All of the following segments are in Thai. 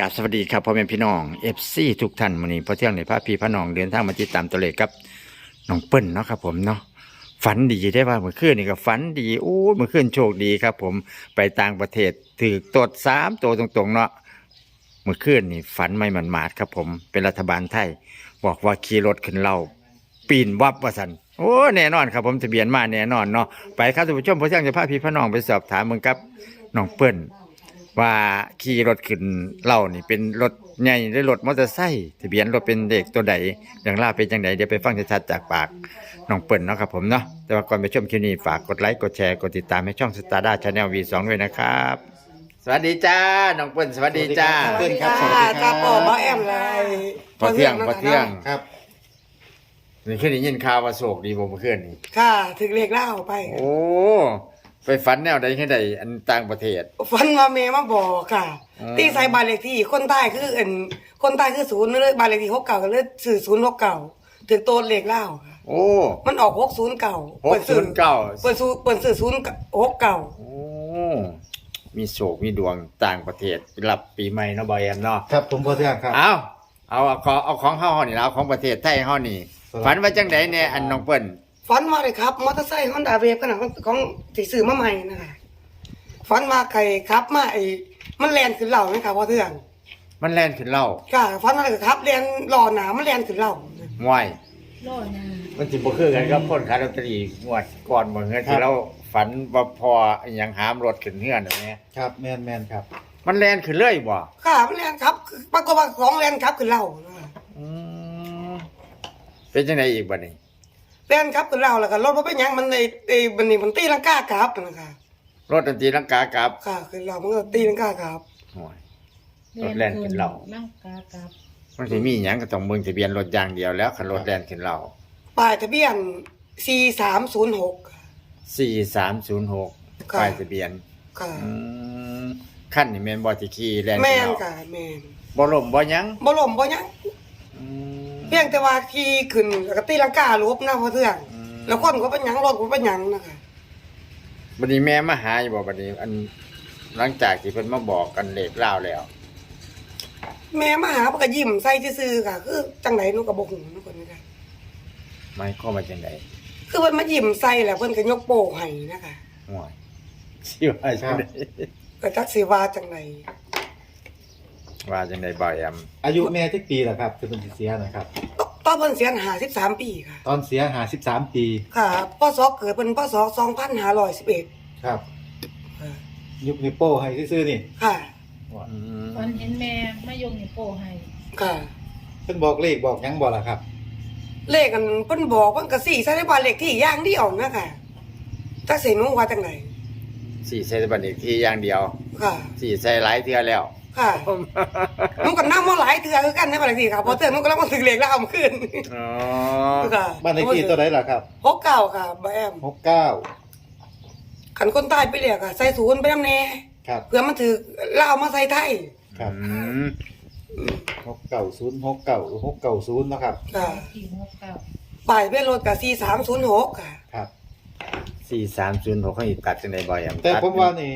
กาสวัสดีครับพ่อแม่พี่น้องเอฟซีทุกท่านวันนี้พอเที่ยงในพระพี่พระน้องเดินทางมาติดตามตัวเลขครับน้องเปิ้ลเนาะครับผมเนาะฝันดีได้ว่าเมื่อคืนนี่ก็ฝันดีโอ้เมื่อคืนโชคดีครับ ผมไปต่างประเทศถือตดสามตัวตรงๆเนาะเมื่อคืนนี่ฝันไม่หมันหมาดครับ ผมเป็นรัฐบาลไทย บอกว่าขี่รถขึ้นเราปีนวับว่าสันโอ้แน่นอนครับผมทะเบียนมาแน่นอนเนาะไปครับท่านผู้ชมพอเที่ยงจะพาพี่พระน้องไปสอบถามมึงครับน้องเปิ้ล ว่าขี่รถขึ้นเล่านี่เป็นรถใหญ่หรือรถมอเตอร์ไซค์ทะเบียนรถเป็นเด็กตัวใดอย่างล่าเป็นจังใดเดี๋ยวไปฟังชัดๆจากปากน้องเปิ้ลเนาะครับผมเนาะแต่ว่าก่อนไปชมคลิปนี้ฝากกดไลค์กดแชร์กดติดตามให้ช่องสตาร์ด้าชาแนลวีสองด้วยนะครับ สวัสดีจ้าน้องเปิ้ลสวัสดีจ้าสวัสดีครับสวัสดีครับครับพ่อแอมเลยพอเที่ยงพอเที่ยงครับนี่ขึ้นได้ยินข่าวว่าโศกดีบ่เมื่อคืนนี่ค่ะ ถึงเลขเล่าไป โอ้ ไปฝันแนวใดขึ้นใดอันต่างประเทศ ฟันมาเมมาบอกค่ะอืม ตีใส่บ้านเลขที่คนใต้คือเอ็นคนใต้คือศูนย์เลยบ้านเลขที่หกเก่าก็เลยสื่อศูนย์หกเก่าถึงโตเลขเล่าค่ะโอ้ มันออกหกศูนย์เก่าหกศูนย์เก้าเปิดศูนย์เปิดสื่อศูนย์หกเก่าโอ้มีโศกมีดวงต่างประเทศรับปีใหม่เนาะบอยแอมเนาะครับผมพอเที่ยงครับ เอาเอาเอาของเอาของเฮานี่แล้วของประเทศไทยเฮานี่ครับฝันว่าจังไดเนี่ยอันน้องเปิ้ล ฟันมาเลยครับมอเตอร์ไซค์ฮอนด้าเวฟขนาดของของที่ซื้อมาใหม่นะคะฟันมาไก่ครับมาไอ้มันแลนขึ้นเหล่าไหมครับพ่อเทืองมันแล่นขึ้นเล่าค่ะฟันมาเลยครับแลนรอหนามันแลนขึ้นเหล่าง่วยโลดนะมันสิบ่คือกันกับคนขายลอตเตอรี่งวดก่อนบ่เงินที่เราฝันว่าพออหยังหามรถขึ้นเฮือนอย่างเงี้ยครับแมนแมนครับ มันแล่นขึ้นเลยบ่ค่ะมันแลนครับปรากฏว่าของแลนครับขึ้นเหล่านะคะอืมเป็นจังไดอีกบัดนี้ แลนครับขึ้นเหล่าแล้วก็รถมันเป็นหยังมันในไอ้มันนี่มันตีลังกาครับนะคะรถดนตรีลังกากลับค่ะขึ้นเหล่ามันก็ตีลังกาครับโอ้ย รถแล่นขึ้นเหล่าร่างกากับมันสิมีหยังก็ต้องเบิ่งทะเบียนรถอย่างเดียวแล้วคันรถแล่นขึ้นเล่าป้ายทะเบียน 4306 4306ค่ะ ป้ายทะเบียนค่ะอืมขั้นนี่แม่นบ่ที่ขี่แล่นแม่นขึ้นค่ะเนาะแม่นบ่ล่มบ่หยังบ่ล่มบ่หยังอืมเพียงแต่ว่าขี่ขึ้นแล้วก็ตีลังกาลบนะพ่อเทืองอืม แล้วคนก็เป็นหยังรถก็เป็นหยังนะคะบัดนี้แม่มาหาอยู่บ่บัดนี้ อันหลังจากที่เพิ่นมาบอกกันเลขเล่าวแล้ว แม่มาหาเพิ่นก็ยิ้มใส่ซื่อๆค่ะคือจังไดหนูก็บ่ฮู้เนาะคนนี้ค่ะหมายความว่าจังไดคือเพิ่นมายิ้มใส่แล้วเพิ่นก็ยกโป้ให้นะคะห่วยสิว่าจังไดก็จักสิว่าจังได ว่าจังไดบ่อยแอมอายุแม่ที่ปีละครับคือเป็นสิเสียนะครับตอนเพิ่นเสีย53ปีค่ะตอนเสียหาสิบสามปีค่ะพศเกิดเป็นพศ2511ครับค่ะยุคนิวโป้ให้ซื่อๆนี่ค่ะอืมตอนเห็นแม่มายงนี่โป้ให้ค่ะ เพิ่นบอกเลขบอกหยังบอกล่ะครับ เลขกันเพิ่นบอกเพิ่นก็สี่ใส่ในบ้านเลขที่อย่างเดียวนะค่ะจักสิหนูว่าจังไดสี่ใส่บัดนี้ที่อย่างเดียวค่ะ สี่ใส่หลายเทื่อแล้ว ค่ะหนูก็นำมาหลายเทื่อคือกันในบ้านเลขที่ค่ะเพอเทื่อหนูก็แล้วมาถึงเลขแล้วเอามาขึ้นอ๋อค่ะบ้านเลขที่ตัวไหนล่ะครับหกเก้าค่ะบ่แอมหกเก้าคันคนใต้ไปเรียกค่ะใส่ศูนย์ไปนำแน่ครับเพื่อมันถือลาวมาใส่ไทยครับอืมหกเก้าศูนย์หกเก้าหกเก้าศูนย์นาะครับค่ะที่หกเก้าป้ายเป็นรถก็4306ค่ะครับสี่สามศูนย์หกเขาอีกตัดจังไดบ่อยแอมแต่ตัดผมว่านี่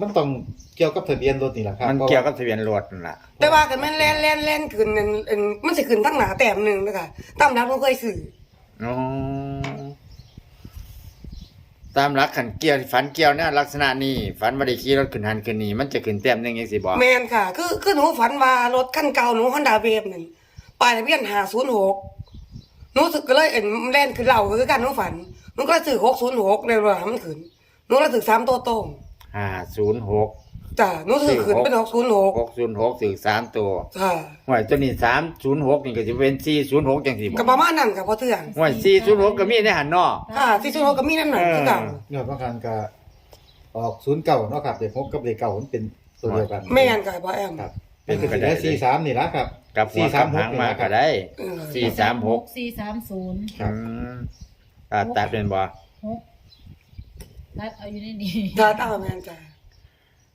มันต้องเกี่ยวกับทะเบียนรถนี่แหละครับมันเกี่ยวกับทะเบียนรถนั่นล่ะแต่ว่าคันมันแล่นแล่นแล่นขึ้นนั่นอันมันสิขึ้นทั้งหน้าแต้มหนึงนะคะตามนั้นบ่เคยซื้ออ๋อตามหลักขันเกี่ยวฝันเกี่ยวเนี่ยลักษณะนี้ฝันบ่ได้ขี่รถขึ้นหันขึ้นนี่มันจะขึ้นแต้มหนึงจังซี่บ่แมนค่ะ คือคือหนูฝันว่ารถคันเก่าหนูฮอนด้าเวฟนั่นป้ายทะเบียนหาศูนย์หกหนูสึกก็เลยเอ็นแล่นขึ้นเหล่าคือกันหนูฝันหนูก็เลยซื้อหกศูนย์หกเลยว่ามันขึ้นหนูเลยซื้อสามตัวตรง ห้าศูนย์หกจ้ะหนูซื้อขึ้นเป็นหกศูนย์หกหกศูนย์หกถึงสามตัวค่ะห่วยตัวนี้สามศูนย์หกนี่ก็จะเป็นสี่ศูนย์หกจังสี่บก็ประมาณนั้นค่ะพอเทื่องห่วยสี่ศูนย์หกก็มีในหันเนอค่ะที่ศูนย์หกก็มีนั่นหน่อยคือเก่าเงินบางครั้งก็ออกศูนย์เก่าเนาะครับเด็กหกกับเด็กเก่ามันเป็นตัวเดียวกันแม่นค่ะพ่อแอมครับเป็นกระสีสี่สามนี่ละครับกับหัวกับหางมาก็ได้เออสี่สามหกสี่สามศูนย์ครับอืมตัดตัดเป็นบ่หก ตัดเอาอยู่ในนี้จ้าตาแม่นจ้ะ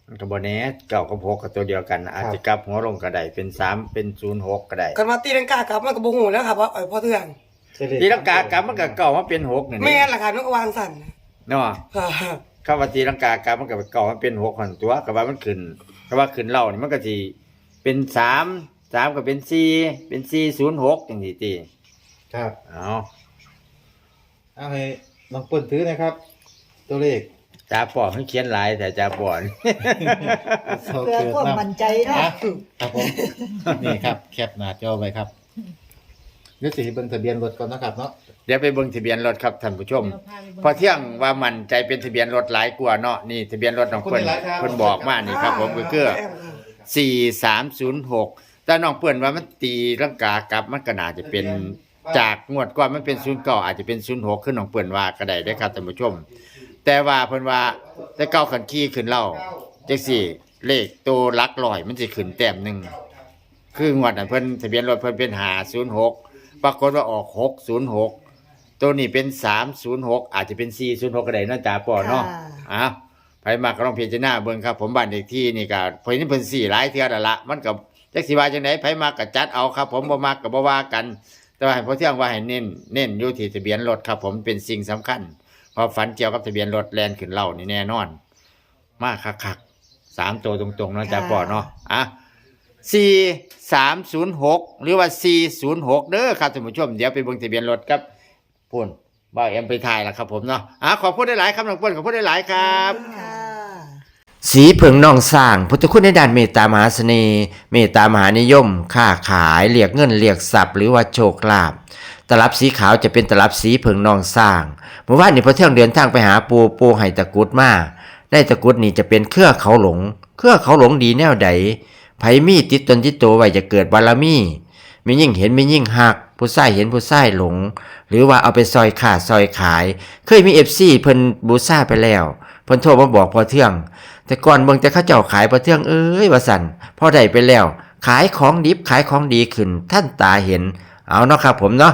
มันก็บ่แน่เก่ากับหกก็ตัวเดียวกันอาจจะกลับหัวลงก็ได้เป็นสามเป็นศูนย์หกก็ได้กันว่าตีลังกากลับมันก็บ่ฮู้แล้วค่ะว่าเอ้ยพ่อเทื่องตีลังกากลับมันก็เก่ามาเป็นหกนั่นแม่นี่นล่ะค่ะหนูก็วางสั่นเนาะค่ะคำว่าตีลังกากลับมันก็เก่ามาเป็นหกหันตัวก็ว่ามันขึ้นก็ว่าขึ้นเล่านี่มันก็สิเป็นสามสามก็เป็นสี่เป็นสี่ศูนย์หกอย่างนี้ตีครับเอาเอาให้น้องเปิ้ลถือนะครับ ตัวเลขจ่าปอให้เขียนหลายแต่จ่าปอนเขาเพื่อเกิดความนำมั่นใจเนาะครับผม นี่ครับ แคปหน้าจอไว้ครับเดี๋ยวสิให้เบิ่งทะเบียนรถก่อนนะครับเนาะเดี๋ยวไปเบิ่งทะเบียนรถครับท่านผู้ชมเดี๋ยวพาไปบิ่พอเที่ยงว่ามันใจเป็นทะเบียนรถหลายกว่าเนาะนี่ทะเบียนรถน้องเปิ้ลเพิ่นบอกมานี่ครับ ผมก็คือสี่สามศูนย์หกแต่น้องเปิ้ลว่ามันตีร่างกากลับมันก็น่าจะเป็นจากงวดก่อนมันเป็นศูนย์เก้าอาจจะเป็นศูนย์หกขึ้นน้องเปิ้ลว่าก็ได้ได้อครับท่านผู้ชม แต่ว่าเพิ่นว่าแต่เก้าขันขี้ขึ้นเล่าจังสี่ เลขตัวหลักร้อยมันสิขึ้นแต้มหนึ่งคืองวดนั้นเพิ่นทะเบียนรถเพิ่นเป็นหาศูนย์หกปรากฏว่าออกหกศูนย์หกตัวนี้เป็นสามศูนย์หกอาจจะเป็นสี่ศูนย์หกก็ได้เนาะจ่าปอเนาะค่ะอ้าวไปมาก็ลองพิจารณาเบิ่งครับ ผมบ้านเด็กที่นี่ก็เพิ่นนี่เพิ่นสี่หลายเทื่อแล้วละมันก็จักสิว่าจังได๋ไผมาก็จัดเอาครับ ผมบ่มักก็บ่ว่ากัน แต่ว่าให้พอเที่ยงว่าให้เน้นเน้นอยู่ที่ทะเบียนรถครับ ผมเป็นสิ่งสำคัญ เพอฝันเกี่ยวกับทะเบียนรถแลนขึ้นเล่านี่แน่นอน มาคักๆสามตัวตรงๆเนาะจ่าปอเนาะอะสี่สามศูนย์หกหรือว่าสี่ศูนย์หกเด้อครับท่านผู้ชมเดี๋ยวไปเบิ่งทะเบียนรถครับพุ่นบ่าวแอมไปถ่ายแล้วครับผมเนาะอะขอพูดได้หลายครับน้องเปิ้ลขอพูดได้หลายครับค่ะสีเผิงนองสร้างพุทธคุณในด้านเมตตามหาเสน่ห์เมตตามหานิยม ค้าขายเรียกเงินเรียกทรัพย์หรือว่าโชคลาภ ตลับสีขาวจะเป็นตลับสีเผิงนองสร้างเมื่อวานนี้พอเที่ยงเดินทางไปหาปูปูไห้ตะกุดมาได้ตะกุดนี่จะเป็นเครือเขาหลง เครือเขาหลงดีแนวใดไผมีติดตนติดตัวไว้จะเกิดบารมีมียิ่งเห็นมียิ่งหัก ผู้ใส่เห็นผู้ใส่หลง หรือว่าเอาไปซอยขาดซอยขาย เคยมีเอฟซีเพิ่นบูซ่าไปแล้วเพิ่นโทรมาบอกพอเที่ยง แต่ก่อนเบิ่งแต่เขาเจ้าขายประเทืองเอ้ยว่าสันพอได้ไปแล้ว ขายของดิบขายของดีขึ้นท่านตาเห็นเอาเนาะครับผมเนาะ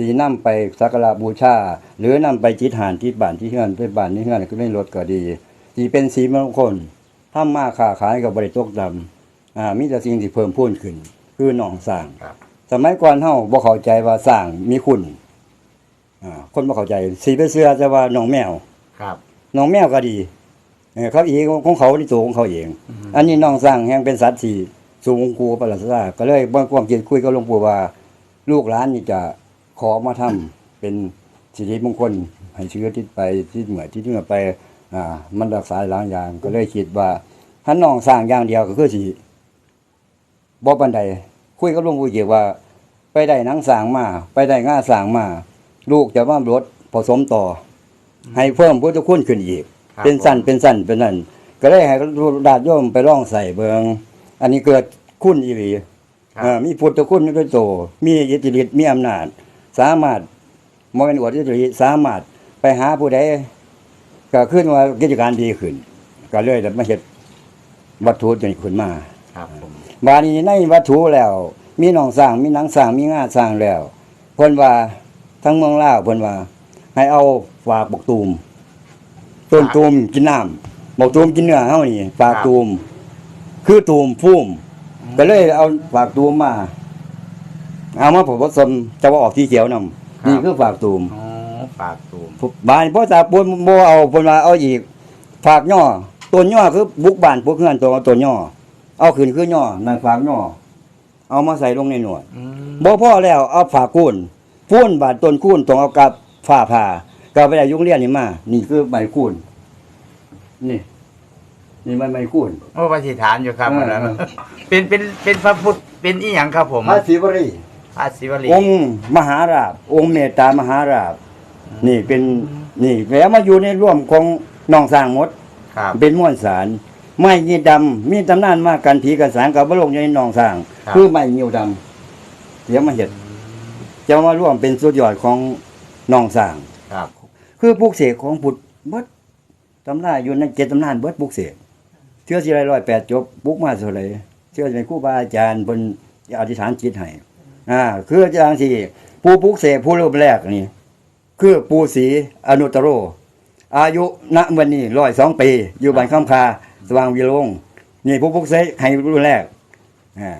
ที่นำไปสักการะบูชา หรือนำไปจิตหานที่บ้านที่เฮือนไปบ้านที่เฮือนก็ได้รถก็ดีที่เป็นสีมงคลทำมาค้าขายกับบริตกดำอ่ามีแต่สิ่งที่เพิ่มพูนขึ้น คือหนองสร้างครับสมัยก่อนเฮาบ่เข้าใจว่าสร้างมีคุณอ่าคนบ่เข้าใจ สีไปเสื้อจะว่าหนองแมวครับหนองแมวก็ดีเออเขาเองของเขาในตัวของเขาเอง อันนี้หนองสร้างแห่งเป็นสัตว์ที่สูงกูประหลาดซาก็เลยบ่ความคิดคุยกับหลวงปู่ว่า ลูกหลานนี่จะ ขอมาทำเป็นสิริมงคลให้เชื้อทิศไปที่เหมือที่เหนือไปอ่ามันรักษาหลายอย่าง ก็เลยคิดว่าถ้าน้องสร้างอย่างเดียวก็คือสิบ่ปานใดคุยกับหลวงปู่เกี่ยวว่า ไปได้หนังสร้างมา ไปได้ง่าสร้างมา ลูกจะมารถผสมต่ออให้เพิ่มพุทธคุณขึ้นอีกครับเป็นสั้นเป็นสั้นเป็นนั่นก็เลยให้ดาดโยมไปล่องใส่เบิงอันนี้เกิดคุณอีหลีครับอ่ามีพุทธคุณด้วยโตมีอิทธิฤทธิ์มีอำนาจ สามารถมองเป็นอวดอิทธิฤทธิ์สามารถไปหาผู้ใดก็ขึ้นว่ากิจการดีขึ้น ก็เลยได้มาเฮ็ดวัตถุจนขึ้นมาครับผมบาดนี้ในวัตถุแล้ว มีหนองสร้างมีหนังสร้างมีงาสร้างแล้วเพิ่นว่าทั้งเมืองลาวเพิ่นว่า ให้เอาฝากบกตูมต้นตูมกินน้ำบกตูมกินเนื้อเฮานี่ฝากตูม คือตูมพุ่มก็เลยเอาฝากตูมมา เอามาผสมจะว่าออกที่เขียวนำนี่คือฝากตูมอ๋อปากตูมบ้านพ่อตาปนบ่เอาเพิ่นว่าเอาอีก ฝากย่อต้นย่อคือบุกบ้านพวกเฮือนตัวต้นย่อเอาขึ้นคือย่อนั่นฝากย่อเอามาใส่ลงในหนวดบ่พอแล้วเอาฝากคูนพูนบาดต้นคูนต้องเอากับฝ้าผ่าก็ไปได้ยุงเรียนนี่มานี่คือใบคูนนี่ นี่มันใบคูนโอ้ปฏิฐานอยู่ครับเอออันนั้นเป็นเป็นเป็นพระพุทธเป็นอีหยังครับผมพระศิวรี พระศิวลีองค์มหาราบ องค์เมตตามหาราบ นี่เป็นนี่แล้วมาอยู่ในร่วมของน้องสร้างหมด ครับเป็นม้วนสารไม้ยีดำมีตำนานมากกันผีกันสารกับบลงอยู่ในหนองสร้างครับคือไม้ยิวดำเดี๋ยวมาเห็ดจะมาร่วมเป็นสุดยอดของหนองสร้าง ครับ คือปลูกเสกของพุทธเบิดตำนานอยู่ในเจ็ดตำนานเบิดปลูกเสกเชื่อสิไรร้อยแปดจบปลูกมาเท่าไหรเชื่อเป็นครูบาอาจารย์บนอธิษฐานจิตให้ อ่าคืออาจารย์ที่ผู้ปลูกเสกผู้รูปแรกนี่ คือปูศรีอนุตตโร อายุณวันนี้ร้อยสองปี อยู่บ้านข้ามคาสว่างวิโรงนี่ผู้พุกเสกให้รุ่นแรกอ่า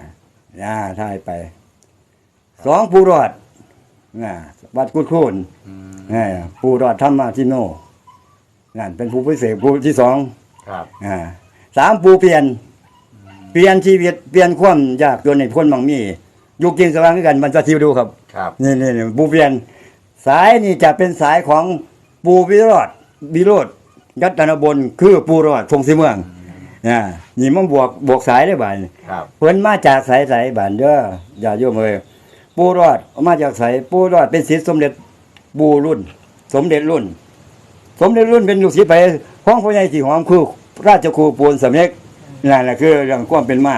อ่าท่ายไปสองปูรอดอ่าวัดกุดคูนอ่าปูรอดธรรมาทิโนนั่นเป็นผู้พิเศษผู้ที่สองครับอ่าสามปูเปลี่ยน เปลี่ยนชีวิตเปลี่ยนความยากจนในพ้นบางมี อยู่กินสว่างด้วยกันมันจะทิวดูครับ ครับนี่นี่นี่ปูเปลี่ยน สายนี่จะเป็นสายของปูวิโรธวิโรธยัตนบนคือปูรอดพงศิเมืองอ่านี่มันบวกบวกสายได้บ่ายครับเพิ่นมาจากสายสายบ้านเด้ออย่าโยมเอ้ยปูรอดมาจากสายปูรอดเป็นศิษย์สมเด็จปูรุ่น สมเด็จรุ่น สมเด็จรุ่นเป็นลูกศิษย์ไปของพ่อใหญ่สีหอมคือราชครูปูนสำเร็จนั่นแหละคือเรื่องความเป็นมา